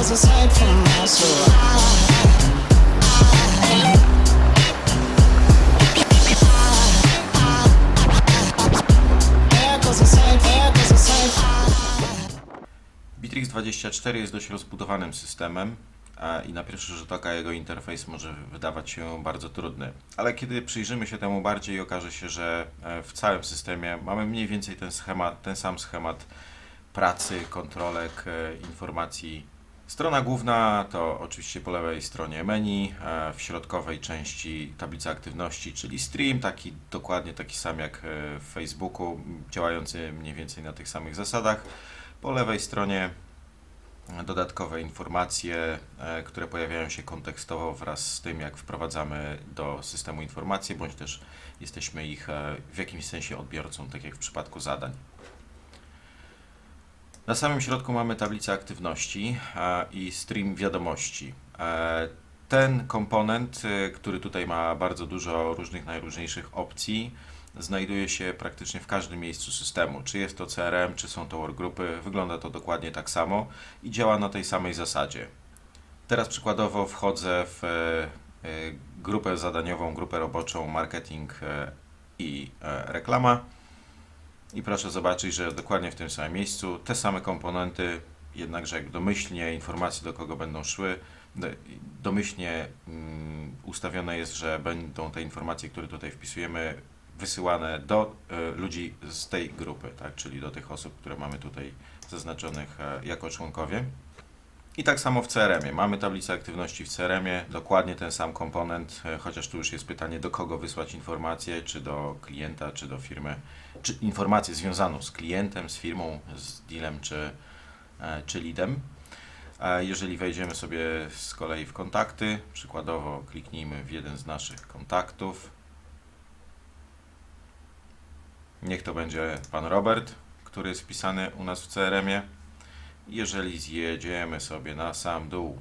Miracles aside. Bitrix24 jest dość rozbudowanym systemem i na pierwszy rzut oka jego interfejs może wydawać się bardzo trudny. Ale kiedy przyjrzymy się temu bardziej, okaże się, że e, w całym systemie mamy mniej więcej ten schemat, ten sam schemat pracy, kontrolek, e, informacji. Strona główna to oczywiście po lewej stronie menu, e, w środkowej części tablica aktywności, czyli stream, taki dokładnie taki sam jak e, w Facebooku, działający mniej więcej na tych samych zasadach. Po lewej stronie dodatkowe informacje, e, które pojawiają się kontekstowo wraz z tym, jak wprowadzamy do systemu informacje, bądź też jesteśmy ich e, w jakimś sensie odbiorcą, tak jak w przypadku zadań. Na samym środku mamy tablicę aktywności e, i stream wiadomości. E, Ten komponent, e, który tutaj ma bardzo dużo różnych najróżniejszych opcji, znajduje się praktycznie w każdym miejscu systemu. Czy jest to CRM, czy są to workgrupy, wygląda to dokładnie tak samo i działa na tej samej zasadzie. Teraz przykładowo wchodzę w grupę zadaniową, grupę roboczą marketing i reklama. I proszę zobaczyć, że dokładnie w tym samym miejscu te same komponenty, jednakże jak domyślnie informacje do kogo będą szły, do- domyślnie mm, ustawione jest, że będą te informacje, które tutaj wpisujemy, wysyłane do e, ludzi z tej grupy, tak? czyli do tych osób, które mamy tutaj zaznaczonych e, jako członkowie. I tak samo w CRM-ie. Mamy tablicę aktywności w CRM-ie, dokładnie ten sam komponent, e, chociaż tu już jest pytanie, do kogo wysłać informację, czy do klienta, czy do firmy, czy informację związaną z klientem, z firmą, z dealem, czy, e, czy leadem. Jeżeli wejdziemy sobie z kolei w kontakty, przykładowo kliknijmy w jeden z naszych kontaktów. Niech to będzie pan Robert, który jest wpisany u nas w CRM-ie. Jeżeli zjedziemy sobie na sam dół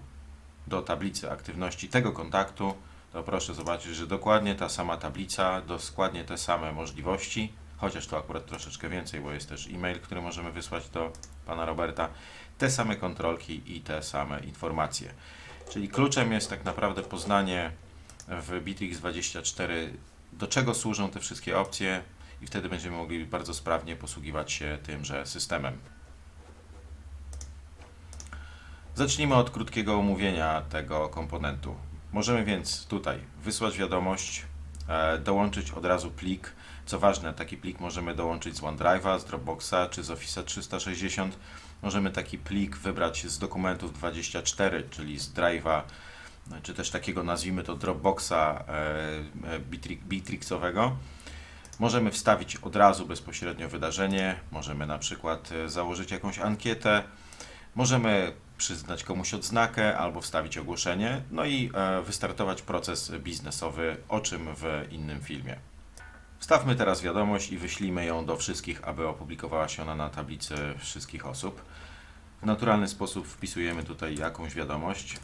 do tablicy aktywności tego kontaktu, to proszę zobaczyć, że dokładnie ta sama tablica, dokładnie te same możliwości, chociaż to akurat troszeczkę więcej, bo jest też e-mail, który możemy wysłać do pana Roberta, te same kontrolki i te same informacje. Czyli kluczem jest tak naprawdę poznanie w Bitrix24, do czego służą te wszystkie opcje i wtedy będziemy mogli bardzo sprawnie posługiwać się tymże systemem. Zacznijmy od krótkiego omówienia tego komponentu. Możemy więc tutaj wysłać wiadomość, e, dołączyć od razu plik. Co ważne, taki plik możemy dołączyć z OneDrive'a, z Dropboxa czy z Office 360. Możemy taki plik wybrać z dokumentów 24, czyli z Drive'a, czy też takiego nazwijmy to Dropboxa e, e, Bitri- Bitrixowego. Możemy wstawić od razu bezpośrednio wydarzenie, możemy na przykład założyć jakąś ankietę, możemy przyznać komuś odznakę albo wstawić ogłoszenie, no i e, wystartować proces biznesowy, o czym w innym filmie. Wstawmy teraz wiadomość i wyślijmy ją do wszystkich, aby opublikowała się ona na tablicy wszystkich osób. W naturalny sposób wpisujemy tutaj jakąś wiadomość.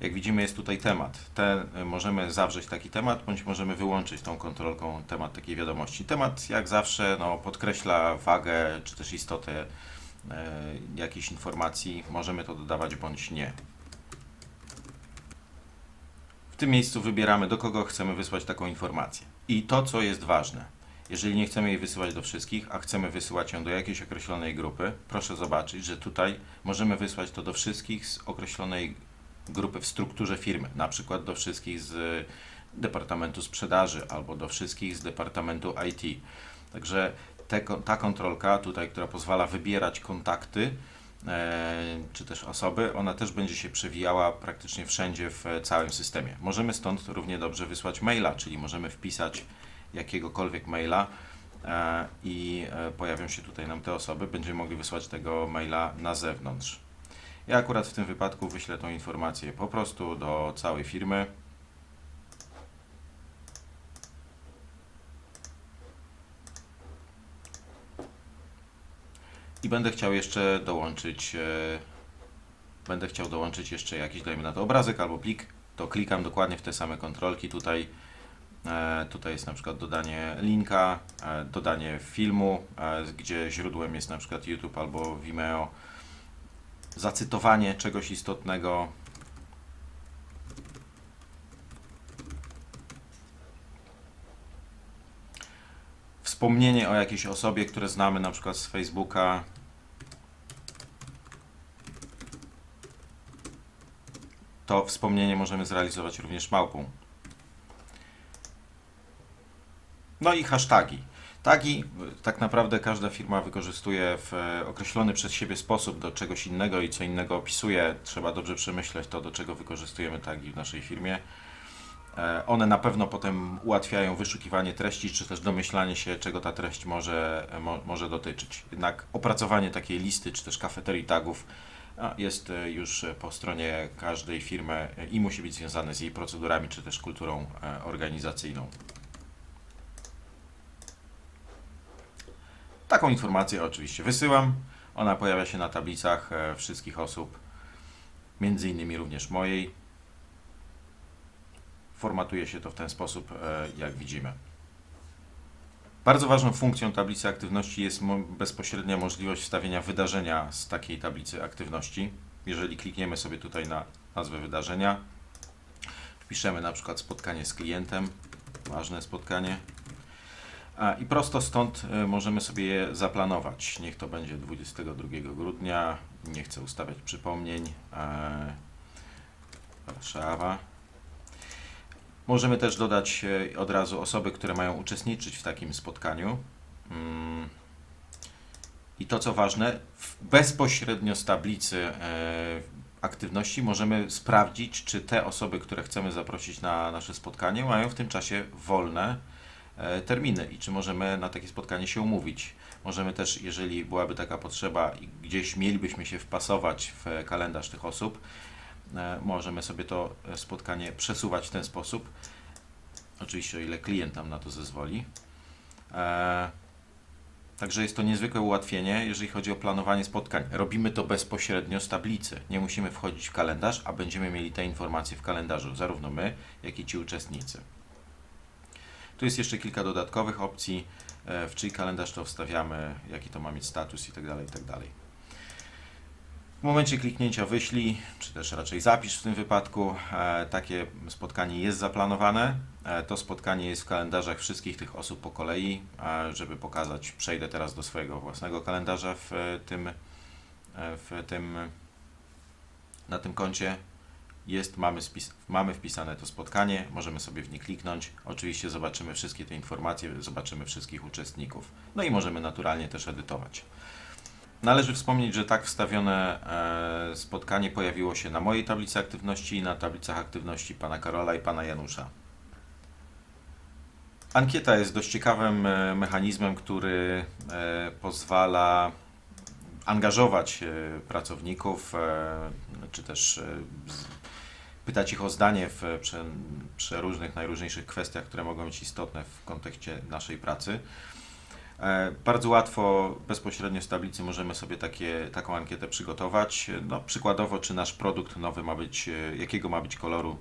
Jak widzimy jest tutaj temat. Te, y, możemy zawrzeć taki temat, bądź możemy wyłączyć tą kontrolką temat takiej wiadomości. Temat jak zawsze no, podkreśla wagę czy też istotę e, jakiejś informacji. Możemy to dodawać bądź nie. W tym miejscu wybieramy do kogo chcemy wysłać taką informację. I to co jest ważne. Jeżeli nie chcemy jej wysyłać do wszystkich, a chcemy wysyłać ją do jakiejś określonej grupy, proszę zobaczyć, że tutaj możemy wysłać to do wszystkich z określonej grupy w strukturze firmy, na przykład do wszystkich z Departamentu Sprzedaży albo do wszystkich z Departamentu IT. Także te, ta kontrolka tutaj, która pozwala wybierać kontakty, e, czy też osoby, ona też będzie się przewijała praktycznie wszędzie w całym systemie. Możemy stąd równie dobrze wysłać maila, czyli możemy wpisać jakiegokolwiek maila e, i e, pojawią się tutaj nam te osoby, będziemy mogli wysłać tego maila na zewnątrz. Ja akurat w tym wypadku wyślę tą informację po prostu do całej firmy. I będę chciał jeszcze dołączyć, e, będę chciał dołączyć jeszcze jakiś, dajmy na to obrazek albo plik, to klikam dokładnie w te same kontrolki. Tutaj E, Tutaj jest na przykład dodanie linka, e, dodanie filmu, gdzie źródłem jest na przykład YouTube albo Vimeo, zacytowanie czegoś istotnego. Wspomnienie o jakiejś osobie, które znamy na przykład z Facebooka. To wspomnienie możemy zrealizować również małpą. No i hasztagi. Tagi y, tak naprawdę każda firma wykorzystuje w określony przez siebie sposób do czegoś innego i co innego opisuje. Trzeba dobrze przemyśleć to, do czego wykorzystujemy tagi w naszej firmie. E, One na pewno potem ułatwiają wyszukiwanie treści, czy też domyślanie się, czego ta treść może, mo, może dotyczyć. Jednak opracowanie takiej listy, czy też kafeterii tagów jest e, już po stronie każdej firmy i musi być związane z jej procedurami, czy też kulturą e, organizacyjną. Taką informację oczywiście wysyłam. Ona pojawia się na tablicach e, wszystkich osób, między innymi również mojej. Formatuje się to w ten sposób, e, jak widzimy. Bardzo ważną funkcją tablicy aktywności jest bezpośrednia możliwość wstawienia wydarzenia z takiej tablicy aktywności. Jeżeli klikniemy sobie tutaj na nazwę wydarzenia, wpiszemy na przykład spotkanie z klientem, ważne spotkanie, I prosto stąd e, możemy sobie je zaplanować. Niech to będzie 22 grudnia. Nie chcę ustawiać przypomnień. E, Warszawa. Możemy też dodać e, od razu osoby, które mają uczestniczyć w takim spotkaniu. Mm. I to co ważne, bezpośrednio z tablicy aktywności możemy sprawdzić, czy te osoby, które chcemy zaprosić na nasze spotkanie, mają w tym czasie wolne terminy i czy możemy na takie spotkanie się umówić. Możemy też, jeżeli byłaby taka potrzeba i gdzieś mielibyśmy się wpasować w kalendarz tych osób, e, możemy sobie to e, spotkanie przesuwać w ten sposób. Oczywiście o ile klient nam na to zezwoli. E, Także jest to niezwykłe ułatwienie, jeżeli chodzi o planowanie spotkań. Robimy to bezpośrednio z tablicy. Nie musimy wchodzić w kalendarz, a będziemy mieli te informacje w kalendarzu, zarówno my, jak i ci uczestnicy. Tu jest jeszcze kilka dodatkowych opcji, e, w czyj kalendarz to wstawiamy, jaki to ma mieć status itd. itd. W momencie kliknięcia wyślij, czy też raczej zapisz w tym wypadku, e, takie spotkanie jest zaplanowane. E, To spotkanie jest w kalendarzach wszystkich tych osób po kolei, żeby pokazać, przejdę teraz do swojego własnego kalendarza w tym, w tym na tym koncie jest, mamy, spis, mamy wpisane to spotkanie, możemy sobie w nie kliknąć. Oczywiście zobaczymy wszystkie te informacje, zobaczymy wszystkich uczestników. No i możemy naturalnie też edytować. Należy wspomnieć, że tak wstawione e, spotkanie pojawiło się na mojej tablicy aktywności i na tablicach aktywności pana Karola i pana Janusza. Ankieta jest dość ciekawym e, mechanizmem, który e, pozwala angażować pracowników, czy też pytać ich o zdanie w prze, przeróżnych, najróżniejszych kwestiach, które mogą być istotne w kontekście naszej pracy. E, Bardzo łatwo, bezpośrednio z tablicy możemy sobie takie, taką ankietę przygotować. No, przykładowo, czy nasz produkt nowy ma być, e, jakiego ma być koloru.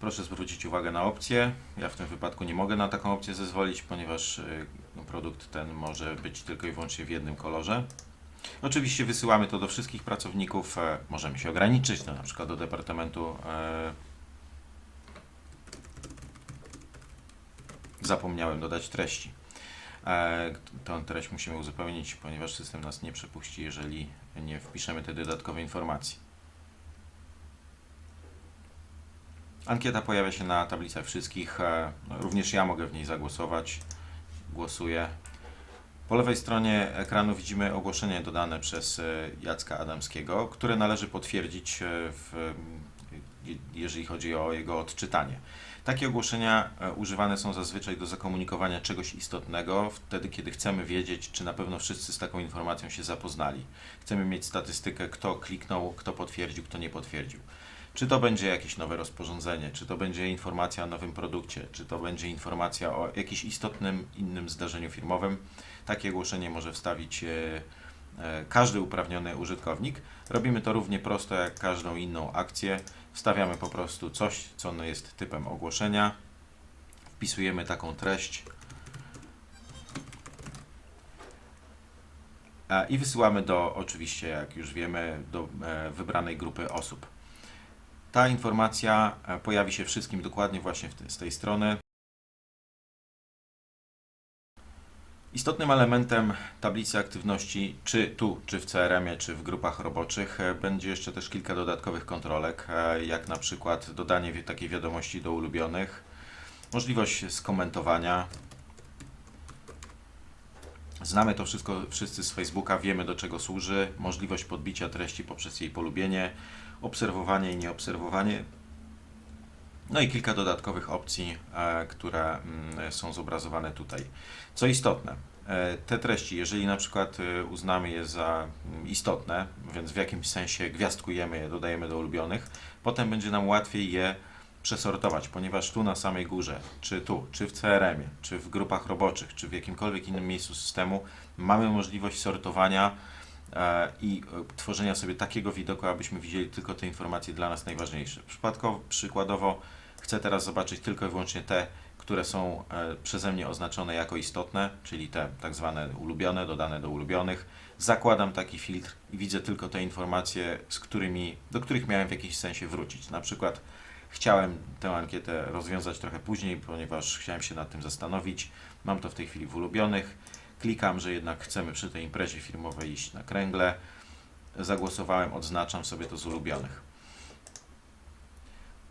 Proszę zwrócić uwagę na opcję. Ja w tym wypadku nie mogę na taką opcję zezwolić, ponieważ e, no, produkt ten może być tylko i wyłącznie w jednym kolorze. Oczywiście wysyłamy to do wszystkich pracowników. e, Możemy się ograniczyć, no, na przykład do departamentu e, zapomniałem dodać treści. E, Tę treść musimy uzupełnić, ponieważ system nas nie przepuści, jeżeli nie wpiszemy tej dodatkowej informacji. Ankieta pojawia się na tablicach wszystkich. Również ja mogę w niej zagłosować. Głosuję. Po lewej stronie ekranu widzimy ogłoszenie dodane przez e, Jacka Adamskiego, które należy potwierdzić, e, w, je- jeżeli chodzi o jego odczytanie. Takie ogłoszenia e, używane są zazwyczaj do zakomunikowania czegoś istotnego, wtedy kiedy chcemy wiedzieć, czy na pewno wszyscy z taką informacją się zapoznali. Chcemy mieć statystykę, kto kliknął, kto potwierdził, kto nie potwierdził. Czy to będzie jakieś nowe rozporządzenie, czy to będzie informacja o nowym produkcie, czy to będzie informacja o jakimś istotnym innym zdarzeniu firmowym. Takie ogłoszenie może wstawić e, e, każdy uprawniony użytkownik. Robimy to równie prosto jak każdą inną akcję. Wstawiamy po prostu coś, co no jest typem ogłoszenia. Wpisujemy taką treść i wysyłamy do, oczywiście, jak już wiemy, do e, wybranej grupy osób. Ta informacja e, pojawi się wszystkim dokładnie właśnie z tej strony. Istotnym elementem tablicy aktywności, czy tu, czy w CRM-ie, czy w grupach roboczych, e, będzie jeszcze też kilka dodatkowych kontrolek, e, jak na przykład dodanie takiej wiadomości do ulubionych, możliwość skomentowania. Znamy to wszystko wszyscy z Facebooka, wiemy do czego służy, możliwość podbicia treści poprzez jej polubienie, obserwowanie i nieobserwowanie. No i kilka dodatkowych opcji, e, które mm, są zobrazowane tutaj. Co istotne, e, te treści, jeżeli na przykład e, uznamy je za mm, istotne, więc w jakimś sensie gwiazdkujemy je, dodajemy do ulubionych, potem będzie nam łatwiej je przesortować, ponieważ tu na samej górze, czy tu, czy w CRM-ie, czy w grupach roboczych, czy w jakimkolwiek innym miejscu systemu, mamy możliwość sortowania i e, tworzenia sobie takiego widoku, abyśmy widzieli tylko te informacje dla nas najważniejsze. Przypadkowo, przykładowo chcę teraz zobaczyć tylko i wyłącznie te, które są e, przeze mnie oznaczone jako istotne, czyli te tak zwane ulubione, dodane do ulubionych. Zakładam taki filtr i widzę tylko te informacje, z którymi, do których miałem w jakimś sensie wrócić. Na przykład chciałem tę ankietę rozwiązać trochę później, ponieważ chciałem się nad tym zastanowić. Mam to w tej chwili w ulubionych. Klikam, że jednak chcemy przy tej imprezie firmowej iść na kręgle. Zagłosowałem, odznaczam sobie to z ulubionych.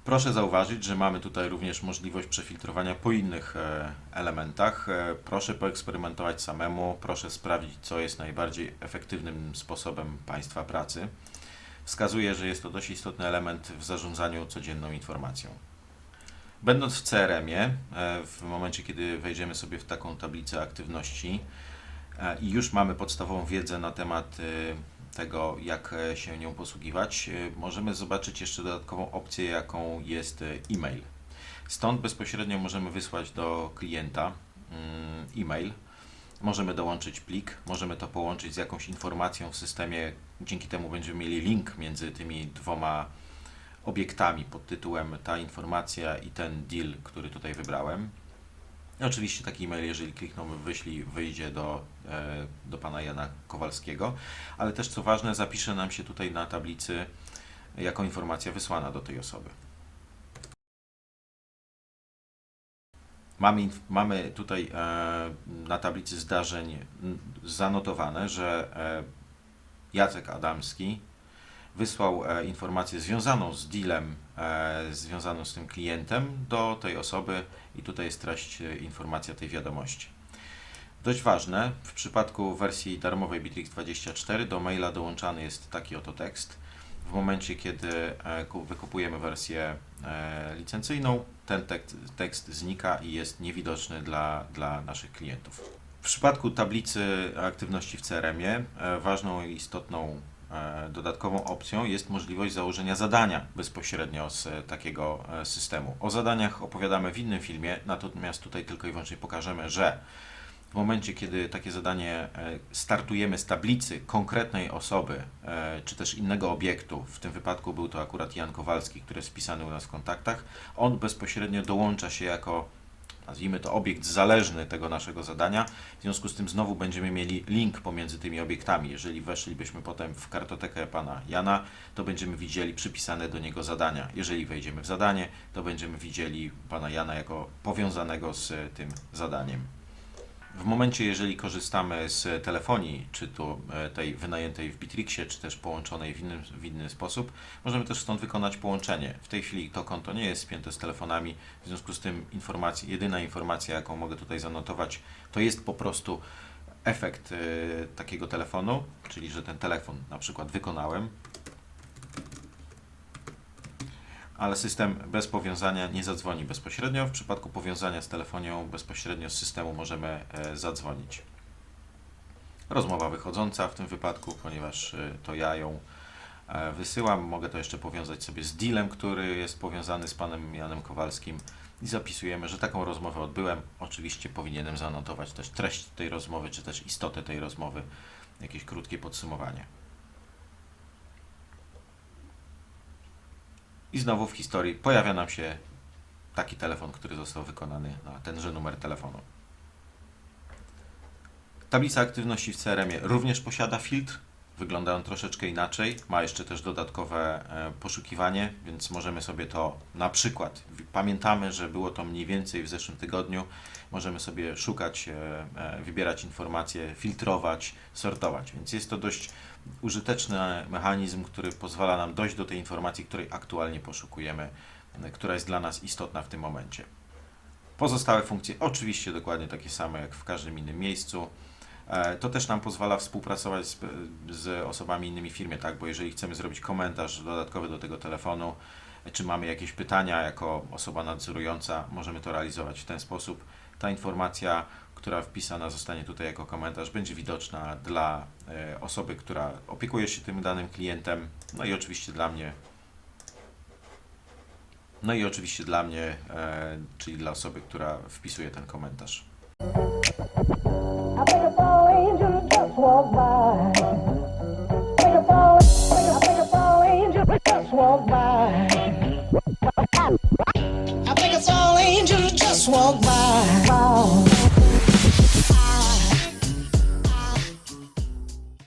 Proszę zauważyć, że mamy tutaj również możliwość przefiltrowania po innych e, elementach. E, proszę poeksperymentować samemu, proszę sprawdzić, co jest najbardziej efektywnym sposobem Państwa pracy. Wskazuje, że jest to dość istotny element w zarządzaniu codzienną informacją. Będąc w CRM-ie, e, w momencie kiedy wejdziemy sobie w taką tablicę aktywności e, i już mamy podstawową wiedzę na temat e, tego, jak się nią posługiwać, możemy zobaczyć jeszcze dodatkową opcję, jaką jest e-mail. Stąd bezpośrednio możemy wysłać do klienta mm, e-mail. Możemy dołączyć plik, możemy to połączyć z jakąś informacją w systemie. Dzięki temu będziemy mieli link między tymi dwoma obiektami pod tytułem ta informacja i ten deal, który tutaj wybrałem. Oczywiście taki e-mail, jeżeli kliknąmy w wyślij, wyjdzie do, e, do pana Jana Kowalskiego, ale też co ważne, zapisze nam się tutaj na tablicy jako informacja wysłana do tej osoby. Mamy, mamy tutaj e, na tablicy zdarzeń zanotowane, że e, Jacek Adamski wysłał e, informację związaną z dealem, e, związaną z tym klientem do tej osoby i tutaj jest treść, e, informacja tej wiadomości. Dość ważne, w przypadku wersji darmowej Bitrix24 do maila dołączany jest taki oto tekst. W momencie, kiedy ku- wykupujemy wersję licencyjną, ten tekst, tekst znika i jest niewidoczny dla, dla naszych klientów. W przypadku tablicy aktywności w CRM-ie ważną i istotną dodatkową opcją jest możliwość założenia zadania bezpośrednio z e, takiego e, systemu. O zadaniach opowiadamy w innym filmie, natomiast tutaj tylko i wyłącznie pokażemy, że w momencie, kiedy takie zadanie e, startujemy z tablicy konkretnej osoby, e, czy też innego obiektu, w tym wypadku był to akurat Jan Kowalski, który jest wpisany u nas w kontaktach, on bezpośrednio dołącza się jako, nazwijmy to, obiekt zależny tego naszego zadania. W związku z tym znowu będziemy mieli link pomiędzy tymi obiektami. Jeżeli weszlibyśmy potem w kartotekę pana Jana, to będziemy widzieli przypisane do niego zadania. Jeżeli wejdziemy w zadanie, to będziemy widzieli pana Jana jako powiązanego z tym zadaniem. W momencie, jeżeli korzystamy z telefonii, czy to e, tej wynajętej w Bitrixie, czy też połączonej w inny, w inny sposób, możemy też stąd wykonać połączenie. W tej chwili to konto nie jest spięte z telefonami, w związku z tym informacja, jedyna informacja, jaką mogę tutaj zanotować, to jest po prostu efekt e, takiego telefonu, czyli że ten telefon na przykład wykonałem, ale system bez powiązania nie zadzwoni bezpośrednio. W przypadku powiązania z telefonią bezpośrednio z systemu możemy e, zadzwonić. Rozmowa wychodząca w tym wypadku, ponieważ e, to ja ją e, wysyłam. Mogę to jeszcze powiązać sobie z dealem, który jest powiązany z panem Janem Kowalskim i zapisujemy, że taką rozmowę odbyłem. Oczywiście powinienem zanotować też treść tej rozmowy, czy też istotę tej rozmowy jakieś krótkie podsumowanie. I znowu w historii pojawia nam się taki telefon, który został wykonany na tenże numer telefonu. Tablica aktywności w CRM-ie również posiada filtr. Wygląda on troszeczkę inaczej. Ma jeszcze też dodatkowe e, poszukiwanie, więc możemy sobie to na przykład, pamiętamy, że było to mniej więcej w zeszłym tygodniu, możemy sobie szukać, e, e, wybierać informacje, filtrować, sortować. Więc jest to dość użyteczny mechanizm, który pozwala nam dojść do tej informacji, której aktualnie poszukujemy, która jest dla nas istotna w tym momencie. Pozostałe funkcje oczywiście dokładnie takie same jak w każdym innym miejscu. E, To też nam pozwala współpracować z, z osobami innymi w firmie, tak? Bo jeżeli chcemy zrobić komentarz dodatkowy do tego telefonu, czy mamy jakieś pytania jako osoba nadzorująca, możemy to realizować w ten sposób. Ta informacja, która wpisana zostanie tutaj jako komentarz, będzie widoczna dla e, osoby, która opiekuje się tym danym klientem, no i oczywiście dla mnie. No i oczywiście dla mnie, e, czyli dla osoby, która wpisuje ten komentarz. Angel just walked by. Think a I think a angel just walked by. I think I saw angels just walk by.